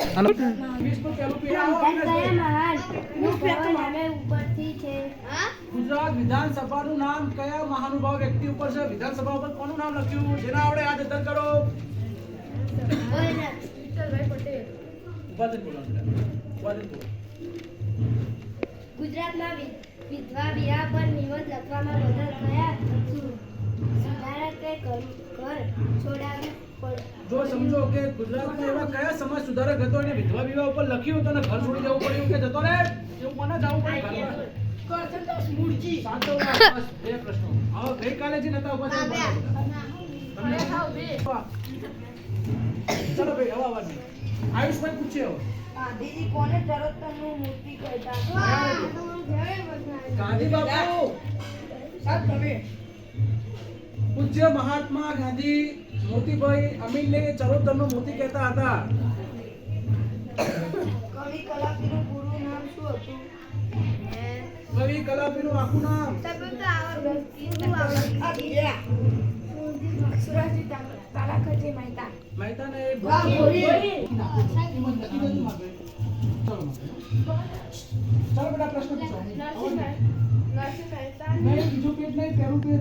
અને ગુજરાત વિધાનસભાનું નામ કયા મહાનુભાવ વ્યક્તિ ઉપર છે? વિધાનસભા ઉપર કોનું નામ લખ્યું? જેના આવડે યાદ અદ્ધર કરો. ઊભા થઈને બોલો બેટા. ઊભા થઈને બોલો. ગુજરાતમાં વિધવા વિવાહ પર નિબંધ લખવામાં મદદ થયા. સુધારકે જો સમજો કે ગુજરાતમાં એવા કયા સમાજ સુધારક હતો એને વિધવા વિવાહ ઉપર લખ્યું હતું અને ઘર છોડી જવું પડ્યું કે જતો રે એવું મને જવું પડે? ઘરમાં? સાચવવા બસ બે પ્રશ્નો. હવે ગઈકાલે જે નતા ઊભા થઈને બોલો બધા. તમને? વાહ. ચલો ભાઈ હવે નહીં. આયુષભાઈ પૂછે હવે. કોને મૂર્તિ કહેતા? ગાંધી બાપુ સાહેબ તમે પૂજ્ય મહાત્મા ગાંધી મોતીભાઈ અમીનને ચરોતરનો મોતી કહેતા હતા. કવિ કલાપીનું પૂરું નામ શું હતું? કવિ કલાપીનું આખું નામ. આ બીજા મહેતાને એક વાહ, બોલી. એમાં નથી જતું માગે. ચલો બેટા પ્રશ્ન પૂછો. નહીં બીજું પેજ નહીં પહેલું page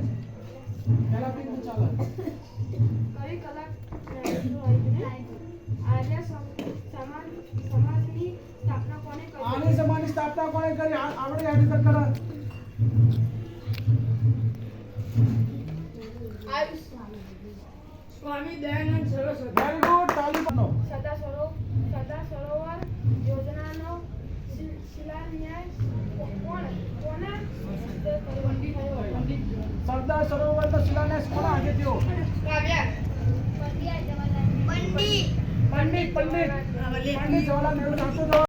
Swami Dayanand Saraswati very good તાલી સરોવર યોજનાનો શિલાન્યાસ કોણ- કોના થયો? સરદાર સરોવરનો શિલાન્યાસ કોના હાથે થયો પંડિત પંડિત. પંડિત જવાહરલાલ નહેરુ